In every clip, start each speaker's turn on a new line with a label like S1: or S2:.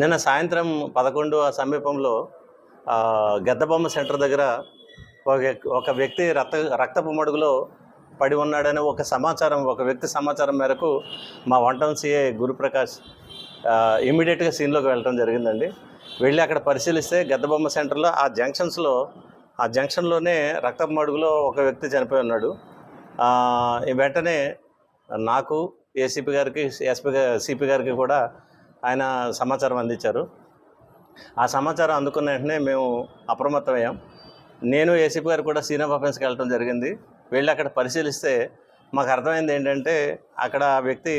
S1: నిన్న సాయంత్రం పదకొండు ఆ సమీపంలో గద్దబొమ్మ సెంటర్ దగ్గర ఒక ఒక వ్యక్తి రక్త రక్తపు మడుగులో పడి ఉన్నాడనే ఒక సమాచారం ఒక వ్యక్తి సమాచారం మేరకు మా వంటం సిఏ గురుప్రకాష్ ఇమీడియట్గా సీన్లోకి వెళ్ళడం జరిగిందండి. వెళ్ళి అక్కడ పరిశీలిస్తే గద్దబొమ్మ సెంటర్లో ఆ జంక్షన్స్లో ఆ జంక్షన్లోనే రక్తపు మడుగులో ఒక వ్యక్తి చనిపోయి ఉన్నాడు. ఈ వెంటనే నాకు ఏసీపీ గారికి ఎస్పీ సిపి గారికి కూడా ఆయన సమాచారం అందించారు. ఆ సమాచారం అందుకున్న వెంటనే మేము అప్రమత్తమయ్యాం. నేను ఏసీపీ గారు కూడా సీనియర్ ఆఫెన్స్కి వెళ్ళడం జరిగింది. వెళ్ళి అక్కడ పరిశీలిస్తే మాకు అర్థమైంది ఏంటంటే అక్కడ ఆ వ్యక్తి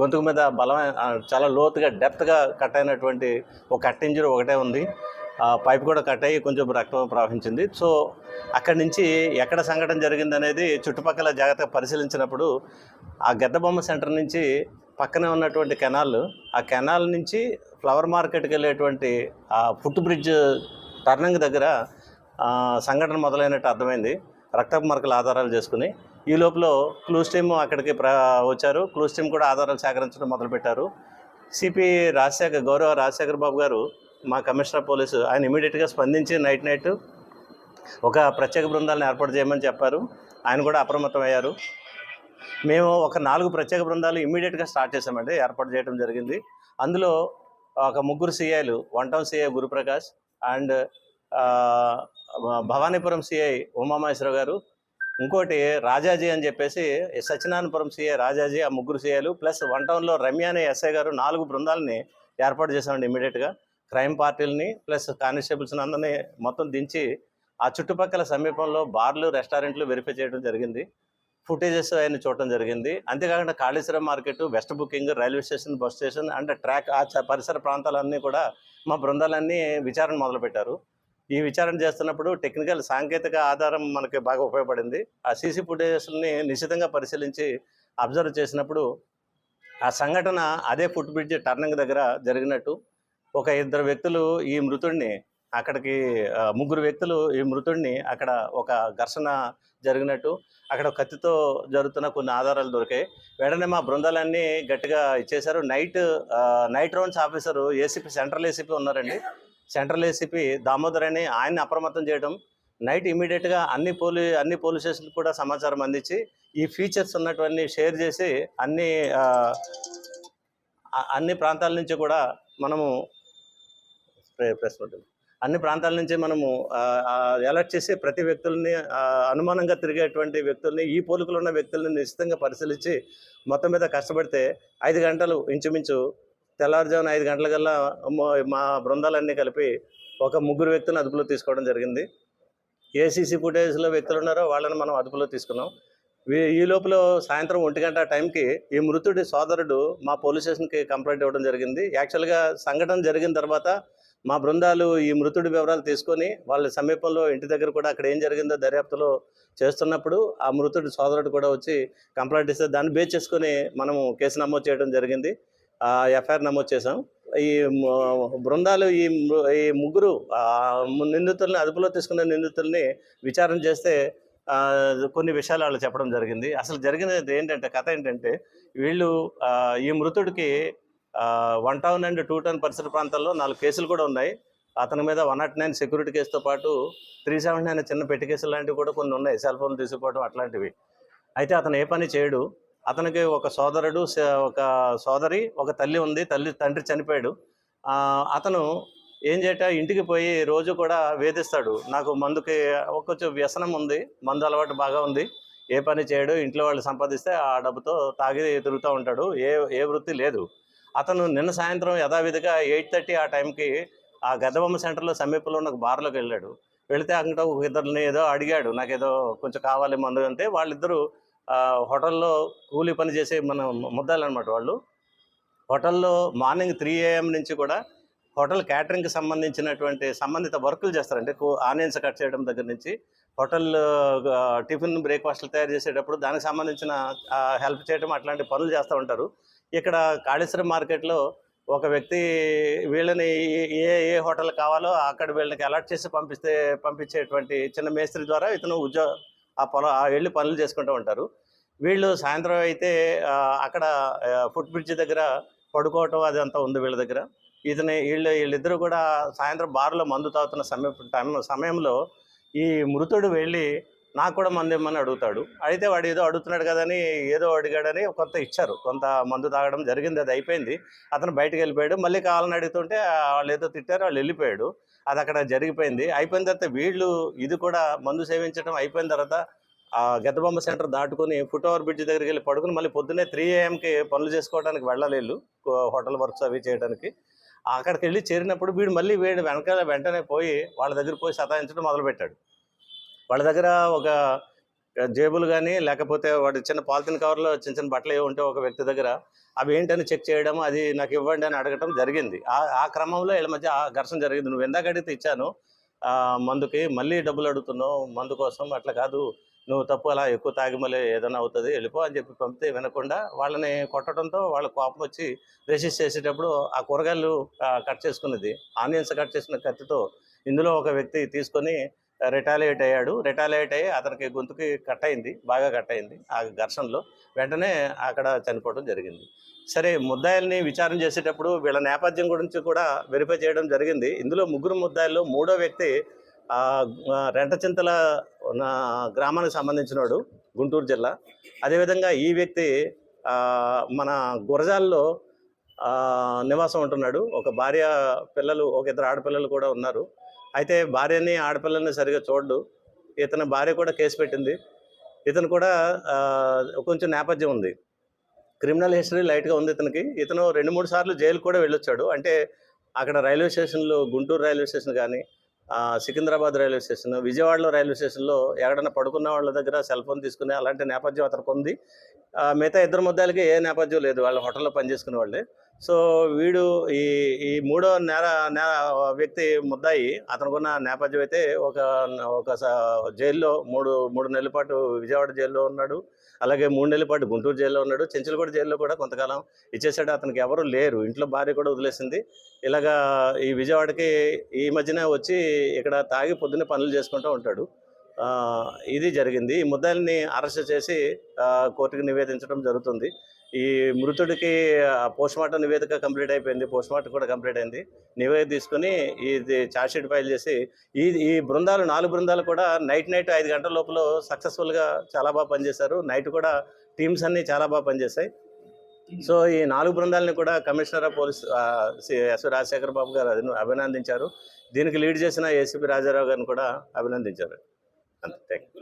S1: గొంతుకు మీద బలమైన చాలా లోతుగా డెప్త్గా కట్ అయినటువంటి ఒక కట్ ఇంజరీ ఒకటే ఉంది. ఆ పైప్ కూడా కట్ అయ్యి కొంచెం రక్తం ప్రవహించింది. సో అక్కడి నుంచి ఎక్కడ సంఘటన జరిగింది అనేది చుట్టుపక్కల జాగ్రత్తగా పరిశీలించినప్పుడు ఆ గద్దబొమ్మ సెంటర్ నుంచి పక్కనే ఉన్నటువంటి కెనాల్ ఆ కెనాల్ నుంచి ఫ్లవర్ మార్కెట్కి వెళ్ళేటువంటి ఆ ఫుట్ బ్రిడ్జ్ టర్నింగ్ దగ్గర సంఘటన మొదలైనట్టు అర్థమైంది. రక్తపు మరకల ఆధారాలు చేసుకుని ఈ లోపల క్లూస్ టీమ్ అక్కడికి ప్ర వచ్చారు. క్లూస్ టీమ్ కూడా ఆధారాలు సేకరించడం మొదలుపెట్టారు. సిపి రాజశేఖర్ గౌరవ రాజశేఖర్ బాబు గారు మా కమిషనర్ పోలీసు ఆయన ఇమీడియట్గా స్పందించి నైట్ నైట్ ఒక ప్రత్యేక బృందాలను ఏర్పాటు చేయమని చెప్పారు. ఆయన కూడా అప్రమత్తం అయ్యారు మేము ఒక నాలుగు ప్రత్యేక బృందాలు ఇమ్మీడియట్గా స్టార్ట్ చేసామండి ఏర్పాటు చేయడం జరిగింది. అందులో ఒక ముగ్గురు సిఐలు one town CI Guruprakash and Bhavanipuram CI Umamaheswararao గారు ఇంకోటి రాజాజీ అని చెప్పేసి సత్యనారాయణపురం సిఐ రాజాజీ ఆ ముగ్గురు సిఐలు ప్లస్ వన్ టౌన్లో రమ్య అనే ఎస్ఐ గారు నాలుగు బృందాలని ఏర్పాటు చేశామండి ఇమ్మీడియట్గా క్రైమ్ పార్టీలని ప్లస్ కానిస్టేబుల్స్ని అందరినీ మొత్తం దించి ఆ చుట్టుపక్కల సమీపంలో బార్లు రెస్టారెంట్లు వెరిఫై చేయడం జరిగింది. ఫుటేజెస్ ఆయన చూడటం జరిగింది. అంతేకాకుండా Kaleswaram market west booking railway station bus station and track ఆ పరిసర ప్రాంతాలన్నీ కూడా మా బృందాలన్నీ విచారణ మొదలుపెట్టారు. ఈ విచారణ చేస్తున్నప్పుడు టెక్నికల్ సాంకేతిక ఆధారం మనకి బాగా ఉపయోగపడింది. ఆ సీసీ ఫుటేజెస్ని నిశ్చితంగా పరిశీలించి అబ్జర్వ్ చేసినప్పుడు ఆ సంఘటన అదే ఫుట్ బ్రిడ్జ్ టర్నింగ్ దగ్గర జరిగినట్టు ఒక ఇద్దరు వ్యక్తులు ఈ మృతుడిని అక్కడికి ముగ్గురు వ్యక్తులు ఈ మృతుడిని అక్కడ ఒక ఘర్షణ జరిగినట్టు అక్కడ కత్తితో జరుగుతున్న కొన్ని ఆధారాలు దొరికాయి. వెంటనే మా బృందాలన్నీ గట్టిగా ఇచ్చేశారు. Night night rounds officer ACP central ACP ఉన్నారండి. సెంట్రల్ ఏసీపీ దామోదర్ అని ఆయన్ని అప్రమత్తం చేయడం నైట్ ఇమీడియట్గా అన్ని పోలీ అన్ని పోలీస్ స్టేషన్కి కూడా సమాచారం అందించి ఈ ఫీచర్స్ ఉన్నటువంటి షేర్ చేసి అన్ని అన్ని ప్రాంతాల నుంచి కూడా మనము ప్రే- ప్రెస్ అన్ని ప్రాంతాల నుంచి మనము అలర్ట్ చేసి ప్రతి వ్యక్తుల్ని అనుమానంగా తిరిగేటువంటి వ్యక్తుల్ని ఈ పోలికలు ఉన్న వ్యక్తుల్ని నిశ్చితంగా పరిశీలించి మొత్తం మీద కష్టపడితే ఐదు గంటలు ఇంచుమించు తెల్లవారుజామున ఐదు గంటలకల్లా మా బృందాలన్నీ కలిపి ఒక ముగ్గురు వ్యక్తులను అదుపులో తీసుకోవడం జరిగింది. ఏసీసీ ఫుటేజ్లో వ్యక్తులు ఉన్నారో వాళ్ళని మనం అదుపులో తీసుకున్నాం. ఈ లోపల సాయంత్రం ఒంటి గంట టైంకి ఈ మృతుడి సోదరుడు మా పోలీస్ స్టేషన్కి కంప్లైంట్ ఇవ్వడం జరిగింది. యాక్చువల్గా సంఘటన జరిగిన తర్వాత మా బృందాలు ఈ మృతుడి వివరాలు తీసుకొని వాళ్ళ సమీపంలో ఇంటి దగ్గర కూడా అక్కడ ఏం జరిగిందో దర్యాప్తులో చేస్తున్నప్పుడు ఆ మృతుడి సోదరుడు కూడా వచ్చి కంప్లైంట్ ఇస్తే దాన్ని బేస్ చేసుకొని మనము కేసు నమోదు చేయడం జరిగింది. ఎఫ్ఐఆర్ నమోదు చేసాం ఈ బృందాలు ఈ ఈ ముగ్గురు నిందితుల్ని అదుపులో తీసుకున్న నిందితుల్ని విచారణ చేస్తే కొన్ని విషయాలు వాళ్ళు చెప్పడం జరిగింది. అసలు జరిగినది ఏంటంటే కథ ఏంటంటే వీళ్ళు ఈ మృతుడికి one town and two town పరిసర ప్రాంతాల్లో నాలుగు కేసులు కూడా ఉన్నాయి. అతని మీద వన్ నాట్ నైన్ సెక్యూరిటీ కేసుతో పాటు త్రీ సెవెంటీ నైన్ చిన్న పెట్టి కేసులు లాంటివి కూడా కొన్ని ఉన్నాయి. సెల్ ఫోన్ తీసుకోవడం అట్లాంటివి. అయితే అతను ఏ పని చేయడు. అతనికి ఒక సోదరుడు ఒక సోదరి ఒక తల్లి ఉంది. తల్లి తండ్రి చనిపోయాడు. అతను ఏం చేయట ఇంటికి పోయి రోజు కూడా వేధిస్తాడు. నాకు మందుకి ఒక కొంచెం వ్యసనం ఉంది. మందు అలవాటు బాగా ఉంది. ఏ పని చేయడు. ఇంట్లో వాళ్ళు సంపాదిస్తే ఆ డబ్బుతో తాగి తిరుగుతూ ఉంటాడు. ఏ ఏ వృత్తి లేదు. అతను నిన్న సాయంత్రం యథావిధిగా ఎయిట్ థర్టీ ఆ టైంకి ఆ గద్దబొమ్మ సెంటర్లో సమీపంలో ఉన్న బార్లోకి వెళ్ళాడు. వెళితే అక్కడ ఒక ఇద్దరిని ఏదో అడిగాడు నాకు ఏదో కొంచెం కావాలి మందు అంటే వాళ్ళిద్దరూ హోటల్లో కూలీ పని చేసే మన ముద్దాలు అనమాట వాళ్ళు. హోటల్లో మార్నింగ్ త్రీ ఏఎం నుంచి కూడా హోటల్ క్యాటరింగ్కి సంబంధించినటువంటి సంబంధిత వర్కులు చేస్తారంటే ఆనియన్స్ కట్ చేయడం దగ్గర నుంచి హోటల్ టిఫిన్ బ్రేక్ఫాస్ట్లు తయారు చేసేటప్పుడు దానికి సంబంధించిన హెల్ప్ చేయడం అట్లాంటి పనులు చేస్తూ ఉంటారు. ఇక్కడ కాళేశ్వరం మార్కెట్లో ఒక వ్యక్తి వీళ్ళని ఏ- ఏ ఏ హోటల్ కావాలో అక్కడ వీళ్ళకి అలర్ట్ చేసి పంపిస్తే పంపించేటువంటి చిన్న మేస్త్రి ద్వారా ఇతను ఉద్యోగ ఆ పొల ఆ వెళ్ళి పనులు చేసుకుంటూ ఉంటారు. వీళ్ళు సాయంత్రం అయితే అక్కడ ఫుట్ బ్రిడ్జ్ దగ్గర పడుకోవటం అది అంతా ఉంది వీళ్ళ దగ్గర. ఇతని వీళ్ళు వీళ్ళిద్దరూ కూడా సాయంత్రం బార్లో మందు తాగుతున్న సమయం టైం సమయంలో ఈ మృతుడు వెళ్ళి నాకు కూడా మందు ఇమ్మని అడుగుతాడు. అయితే వాడు ఏదో అడుగుతున్నాడు కదని ఏదో అడిగాడని కొంత ఇచ్చారు. కొంత మందు తాగడం జరిగింది అది అయిపోయింది. అతను బయటకు వెళ్ళిపోయాడు. మళ్ళీ కావాలని అడుగుతుంటే వాళ్ళు ఏదో తిట్టారు వాళ్ళు వెళ్ళిపోయాడు. అది అక్కడ జరిగిపోయింది. అయిపోయిన తర్వాత వీళ్ళు ఇది కూడా మందు సేవించడం అయిపోయిన తర్వాత గద్దబొమ్మ సెంటర్ దాటుకొని ఫుట్ ఓవర్ బ్రిడ్జ్ దగ్గరికి వెళ్ళి పడుకుని మళ్ళీ పొద్దున్నే త్రీ ఏఎంకి పనులు చేసుకోవడానికి వెళ్ళలేళ్ళు హోటల్ వర్క్స్ అవి చేయడానికి. అక్కడికి వెళ్ళి చేరినప్పుడు వీడు మళ్ళీ వీడు వెనకాల వెంటనే పోయి వాళ్ళ దగ్గర పోయి సతాయించడం మొదలుపెట్టాడు. వాళ్ళ దగ్గర ఒక జేబులు కానీ లేకపోతే వాడు చిన్న పాలిథిన్ కవర్లో చిన్న చిన్న బట్టలు ఏవి ఉంటే ఒక వ్యక్తి దగ్గర అవి ఏంటని చెక్ చేయడం అది నాకు ఇవ్వండి అని అడగటం జరిగింది. ఆ ఆ క్రమంలో వీళ్ళ మధ్య ఆ ఘర్షణ జరిగింది. నువ్వు ఎందాక అడిగితే ఇచ్చాను మందుకి మళ్ళీ డబ్బులు అడుగుతున్నావు మందు కోసం అట్లా కాదు నువ్వు తప్పు అలా ఎక్కువ తాగి మళ్ళీ ఏదైనా అవుతుంది వెళ్ళిపో అని చెప్పి పంపితే వినకుండా వాళ్ళని కొట్టడంతో వాళ్ళ కోపం వచ్చి రెసిస్ట్ చేసేటప్పుడు ఆ కూరగాయలు కట్ చేసుకున్నది ఆనియన్స్ కట్ చేసుకున్న కత్తితో ఇందులో ఒక వ్యక్తి తీసుకొని రిటాలియేట్ అయ్యాడు. రిటాలియేట్ అయ్యి అతనికి గొంతుకి కట్ అయింది బాగా కట్ అయింది ఆ ఘర్షణలో. వెంటనే అక్కడ చనిపోవడం జరిగింది. సరే ముద్దాయిల్ని విచారణ చేసేటప్పుడు వీళ్ళ నేపథ్యం గురించి కూడా వెరిఫై చేయడం జరిగింది. ఇందులో ముగ్గురు ముద్దాయిల్లో మూడో వ్యక్తి రెంటచింతల ఉన్న గ్రామానికి సంబంధించినోడు గుంటూరు జిల్లా. అదేవిధంగా ఈ వ్యక్తి మన గురజాల్లో నివాసం ఉంటున్నాడు. ఒక భార్య పిల్లలు ఒక ఇద్దరు ఆడపిల్లలు కూడా ఉన్నారు. అయితే భార్యని ఆడపిల్లల్ని సరిగా చూడడు. ఇతని భార్య కూడా కేసు పెట్టింది. ఇతను కూడా కొంచెం నేపథ్యం ఉంది. క్రిమినల్ హిస్టరీ లైట్గా ఉంది ఇతనికి. ఇతను రెండు మూడు సార్లు జైలు కూడా వెళ్ళొచ్చాడు. అంటే అక్కడ రైల్వే స్టేషన్లో గుంటూరు రైల్వే స్టేషన్ కానీ సికింద్రాబాద్ రైల్వే స్టేషన్ విజయవాడలో రైల్వే స్టేషన్లో ఎక్కడైనా పడుకున్న వాళ్ళ దగ్గర సెల్ ఫోన్ తీసుకునే అలాంటి నేపథ్యం అతనికి ఉంది. మిగతా ఇద్దరు ముద్దాలకి ఏ నేపథ్యం లేదు. వాళ్ళ హోటల్లో పనిచేసుకునే వాళ్ళే. సో వీడు ఈ ఈ మూడో నేర నేర వ్యక్తి ముద్దాయి. అతనుకున్న నేపథ్యం అయితే ఒక ఒక జైల్లో మూడు మూడు నెలల పాటు విజయవాడ జైల్లో ఉన్నాడు. అలాగే మూడు నెలల పాటు గుంటూరు జైల్లో ఉన్నాడు. చెంచలగూడ జైల్లో కూడా కొంతకాలం ఇచ్చేసాడు అతనికి ఎవరు లేరు. ఇంట్లో భార్య కూడా వదిలేసింది. ఇలాగా ఈ విజయవాడకి ఈ మధ్యన వచ్చి ఇక్కడ తాగి పొద్దున్నే పనులు చేసుకుంటూ ఉంటాడు. ఇది జరిగింది. ఈ ముద్దాయిల్ని అరెస్ట్ చేసి కోర్టుకు కోర్టుకి నివేదించడం జరుగుతుంది. ఈ మృతుడికి పోస్ట్మార్టం నివేదిక కంప్లీట్ అయిపోయింది. పోస్ట్మార్టం కూడా కంప్లీట్ అయింది. నివేదిక తీసుకుని ఇది ఛార్జ్షీట్ ఫైల్ చేసి ఈ ఈ బృందాలు నాలుగు బృందాలు కూడా నైట్ నైట్ ఐదు గంటల లోపల సక్సెస్ఫుల్గా చాలా బాగా పనిచేశారు. నైట్ కూడా టీమ్స్ అన్నీ చాలా బాగా పనిచేశాయి. సో ఈ నాలుగు బృందాలని కూడా commissioner of police C- S Rajasekhar Babu గారు అభినందించారు. దీనికి లీడ్ చేసిన ఏసీపీ రాజారావు గారిని కూడా అభినందించారు. ಅಂತ ತ್ಯಾಂಕ್ ಯು